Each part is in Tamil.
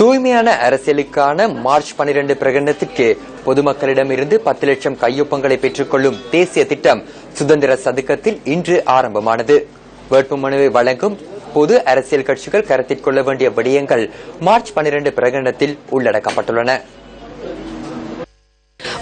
தூய்மையான அரசியலுக்கான மார்ச் 12 பிரகடனத்திற்கு பொதுமக்களிடமிருந்து பத்து லட்சம் கையொப்பங்களை பெற்றுக்கொள்ளும் தேசிய திட்டம் சுதந்திர சதுக்கத்தில் இன்று ஆரம்பமானது. வேட்புமனுவை வழங்கும் பொது அரசியல் கட்சிகள் கருத்தில் கொள்ள வேண்டிய விடயங்கள் மார்ச் 12 பிரகடனத்தில் உள்ளடக்கப்பட்டுள்ளன.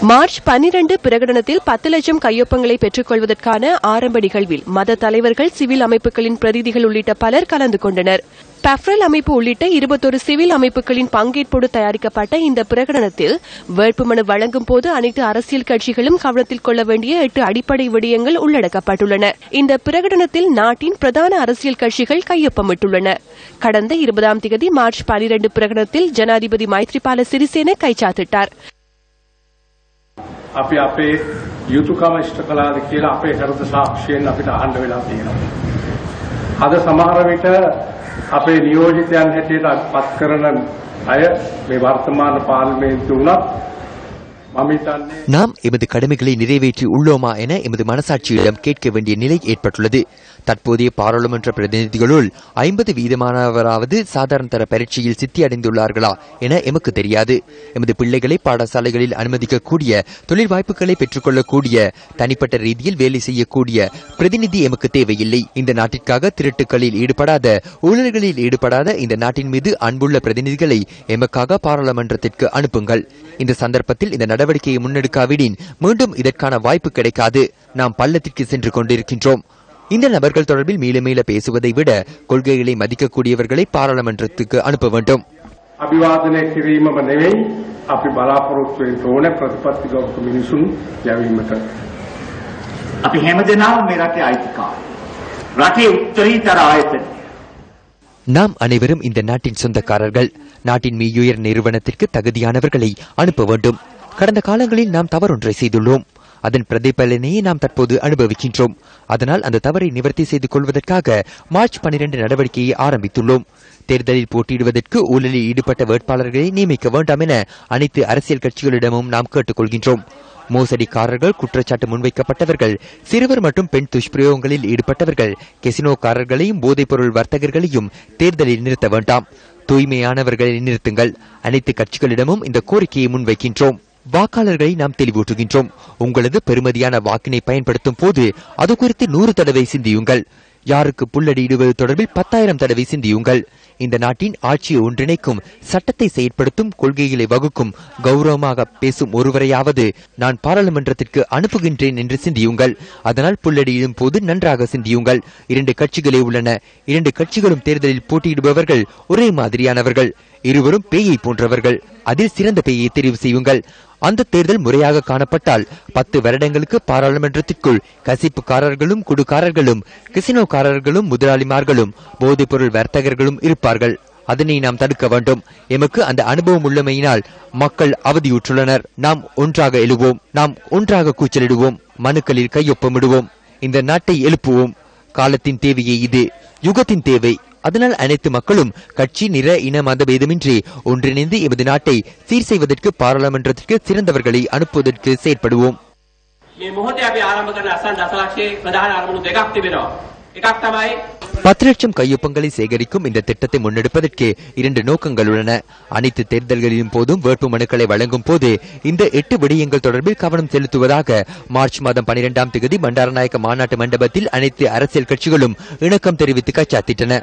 மார்ச் பனிரண்டு பிரகடனத்தில் பத்து லட்சம் கையொப்பங்களை பெற்றுக் கொள்வதற்கான ஆரம்ப நிகழ்வில் மத தலைவர்கள் சிவில் அமைப்புகளின் பிரதிநிதிகள் உள்ளிட்ட பலர் கலந்து கொண்டனர். பெஃப்ரல் அமைப்பு உள்ளிட்ட இருபத்தொரு சிவில் அமைப்புகளின் பங்கேற்போடு தயாரிக்கப்பட்ட இந்த பிரகடனத்தில் வேட்புமனு வழங்கும் போது அனைத்து அரசியல் கட்சிகளும் கவனத்தில் கொள்ள வேண்டிய எட்டு அடிப்படை விடயங்கள் உள்ளடக்கப்பட்டுள்ளன. இந்த பிரகடனத்தில் நாட்டின் பிரதான அரசியல் கட்சிகள் கையொப்பமிட்டுள்ளன. கடந்த இருபதாம் தேதி மார்ச் பனிரண்டு பிரகடனத்தில் ஜனாதிபதி மைத்ரிபால சிறிசேன கைச்சாத்திட்டார். අපි අපේ යුතුයකම ඉෂ්ට කළාද කියලා අපේ හෘද සාක්ෂියෙන් අපිට අහන්න වෙලා තියෙනවා. අද සමහර විට අපේ නියෝජිතයන් හැටියට පත් කරන අය මේ වර්තමාන පාර්ලිමේන්තු වුණත් මම හිතන්නේ நாம் எமது கடமைகளை நிறைவேற்றி உள்ளோமா என எமது மனசாட்சியிடம் கேட்க வேண்டிய நிலை ஏற்பட்டுள்ளது. தற்போதைய பாராளுமன்ற பிரதிநிதிகளுள் ஐம்பது வீதமானவராவது சாதாரண தர பரீட்சையில் சித்தி அடைந்துள்ளார்களா என எமக்கு தெரியாது. எமது பிள்ளைகளை பாடசாலைகளில் அனுமதிக்கக்கூடிய தொழில் வாய்ப்புகளை பெற்றுக்கொள்ளக்கூடிய தனிப்பட்ட ரீதியில் வேலை செய்யக்கூடிய பிரதிநிதி எமக்கு தேவையில்லை. இந்த நாட்டிற்காக திருட்டுக்களில் ஈடுபடாத ஊழல்களில் ஈடுபடாத இந்த நாட்டின் மீது அன்புள்ள பிரதிநிதிகளை எமக்காக பாராளுமன்றத்திற்கு அனுப்புங்கள். இந்த சந்தர்ப்பத்தில் இந்த நடவடிக்கையை முன்னெடுக்காவிடின் மீண்டும் இதற்கான வாய்ப்பு கிடைக்காது நாம் பள்ளத்திற்கு சென்று கொண்டிருக்கின்றோம் இந்த நபர்கள் தொடர்பில் மீள மீள பேசுவதை விட கொள்கைகளை மதிக்கக்கூடியவர்களை பாராளுமன்றத்துக்கு அனுப்ப வேண்டும் අභිවාදනය කිරීමම නෙවෙයි අපි බලාපොරොත්තු වෙන්න ඕනේ ප්‍රතිපත්ති ගෞරව මිනිසුන් යැවීමට. අපි හැමදෙනාම මේ රටේ අයිතිකාර. රටේ උත්තරීතර ආයතන. நாம் அனைவரும் இந்த நாட்டின் சொந்தக்காரர்கள் நாட்டின் மீயுயர் நிறுவனத்திற்கு தகுதியானவர்களை அனுப்ப வேண்டும் கடந்த காலங்களில் நாம் தவறொன்றை செய்துள்ளோம். அதன் பிரதிபலனையே நாம் தற்போது அனுபவிக்கின்றோம். அதனால் அந்த தவறை நிவர்த்தி செய்து கொள்வதற்காக மார்ச் 12 நடவடிக்கையை ஆரம்பித்துள்ளோம். தேர்தலில் போட்டியிடுவதற்கு ஊழலில் ஈடுபட்ட வேட்பாளர்களை நியமிக்க வேண்டாம் என அனைத்து அரசியல் கட்சிகளிடமும் நாம் கேட்டுக்கொள்கின்றோம். மோசடிக்காரர்கள் குற்றச்சாட்டு முன்வைக்கப்பட்டவர்கள் சிறுவர் மற்றும் பெண் துஷ்பிரயோகங்களில் ஈடுபட்டவர்கள் கெசினோக்காரர்களையும் போதைப்பொருள் வர்த்தகர்களையும் தேர்தலில் நிறுத்த வேண்டாம். தூய்மையானவர்களை நிறுத்துங்கள். அனைத்து கட்சிகளிடமும் இந்த கோரிக்கையை முன்வைக்கின்றோம். வாக்காளர்களை நாம் தெளிவூட்டுகின்றோம். உங்களது பெருமதியான வாக்கினை பயன்படுத்தும் போது அது குறித்து நூறு தடவை சிந்தியுங்கள். யாருக்கு புல்லடியிடுவது தொடர்பில் பத்தாயிரம் தடவை சிந்தியுங்கள். இந்த நாட்டின் ஆட்சியை ஒன்றிணைக்கும் சட்டத்தை செயற்படுத்தும் கொள்கைகளை வகுக்கும் கௌரவமாக பேசும் ஒருவரையாவது நான் பாராளுமன்றத்திற்கு அனுப்புகின்றேன் என்று சிந்தியுங்கள். அதனால் புல்லடியிடும் போது நன்றாக சிந்தியுங்கள். இரண்டு கட்சிகளே உள்ளன. இரண்டு கட்சிகளும் தேர்தலில் போட்டியிடுபவர்கள் ஒரே மாதிரியானவர்கள். இருவரும் பேயை போன்றவர்கள். அதில் சிறந்த பேயை தெரிவு செய்யுங்கள். அந்த தேர்தல் முறையாக காணப்பட்டால் பத்து வருடங்களுக்கு பாராளுமன்றத்திற்குள் கசிப்புக்காரர்களும் குடுக்காரர்களும் கிசினோக்காரர்களும் முதலாளிமார்களும் போதைப்பொருள் வர்த்தகர்களும் இருப்பார்கள். அதனை நாம் தடுக்க வேண்டும். எமக்கு அந்த அனுபவம் உள்ளமையினால் மக்கள் அவதியுற்றுள்ளனர். நாம் ஒன்றாக எழுவோம். நாம் ஒன்றாக கூச்சலிடுவோம். மனுக்களில் கையொப்பமிடுவோம். இந்த நாட்டை எழுப்புவோம். காலத்தின் தேவையே இது. யுகத்தின் தேவை. அதனால் அனைத்து மக்களும் கட்சி நிற இன மத பேதமின்றி ஒன்றிணைந்து எமது நாட்டை சீர் செய்வதற்கு பாராளுமன்றத்திற்கு சிறந்தவர்களை அனுப்புவதற்கு செயற்படுவோம். பத்து லட்சம் கையொப்பங்களை சேகரிக்கும் இந்த திட்டத்தை முன்னெடுப்பதற்கு இரண்டு நோக்கங்கள் உள்ளன. அனைத்து தேர்தல்களின் போதும் வேட்பு மனுக்களை வழங்கும் போது இந்த எட்டு விடயங்கள் தொடர்பில் கவனம் செலுத்துவதாக மார்ச் மாதம் பனிரெண்டாம் தேதி பண்டாரநாயக்க மாநாட்டு மண்டபத்தில் அனைத்து அரசியல் கட்சிகளும் இணக்கம் தெரிவித்து கச்சாத்திட்டன.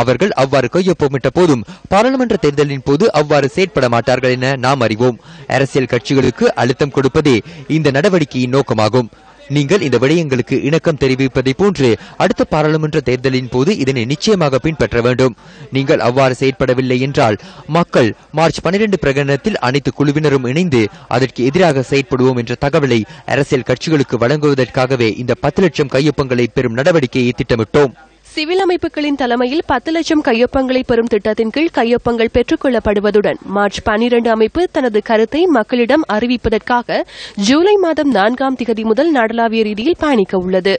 அவர்கள் அவ்வாறு கையொப்பமிட்ட போதும் பாராளுமன்ற தேர்தலின் போது அவ்வாறு செயற்பட மாட்டார்கள் என நாம் அறிவோம். அரசியல் கட்சிகளுக்கு அழுத்தம் கொடுப்பதே இந்த நடவடிக்கையின் நோக்கமாகும். நீங்கள் இந்த விடயங்களுக்கு இணக்கம் தெரிவிப்பதை போன்று அடுத்த பாராளுமன்ற தேர்தலின் போது இதனை நிச்சயமாக பின்பற்ற வேண்டும். நீங்கள் அவ்வாறு செயற்படவில்லை என்றால் மக்கள் மார்ச் 12 பிரகடனத்தில் அனைத்து குழுவினரும் இணைந்து அதற்கு எதிராக செயற்படுவோம் என்ற தகவலை அரசியல் கட்சிகளுக்கு வழங்குவதற்காகவே இந்த பத்து லட்சம் கையொப்பங்களை பெறும் நடவடிக்கையை திட்டமிட்டோம். சிவில் அமைப்புகளின் தலைமையில் பத்து லட்சம் கையொப்பங்களை பெறும் திட்டத்தின் கீழ் கையொப்பங்கள் பெற்றுக் கொள்ளப்படுவதுடன் மார்ச் பனிரண்டு அமைப்பு தனது கருத்தை மக்களிடம் அறிவிப்பதற்காக ஜூலை மாதம் நான்காம் திகதி முதல் நாடளாவிய ரீதியில் பயணிக்க உள்ளது